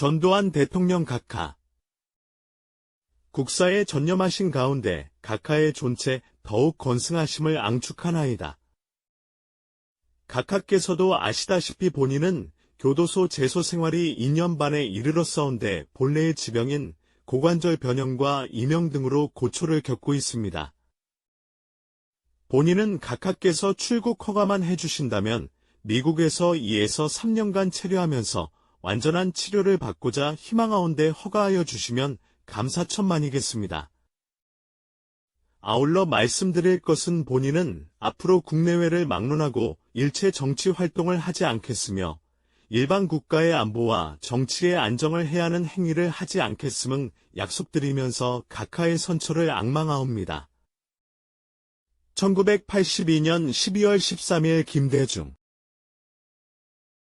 전두환 대통령 각하 국사에 전념하신 가운데 각하의 존재 더욱 건승하심을 앙축하나이다. 각하께서도 아시다시피 본인은 교도소 재소 생활이 2년 반에 이르렀사온데 본래의 지병인 고관절 변형과 이명 등으로 고초를 겪고 있습니다. 본인은 각하께서 출국 허가만 해주신다면 미국에서 2에서 3년간 체류하면서 완전한 치료를 받고자 희망하온데 허가하여 주시면 감사천만이겠습니다. 아울러 말씀드릴 것은 본인은 앞으로 국내외를 막론하고 일체 정치 활동을 하지 않겠으며 일반 국가의 안보와 정치의 안정을 해야 하는 행위를 하지 않겠음은 약속드리면서 각하의 선처를 악망하옵니다. 1982년 12월 13일 김대중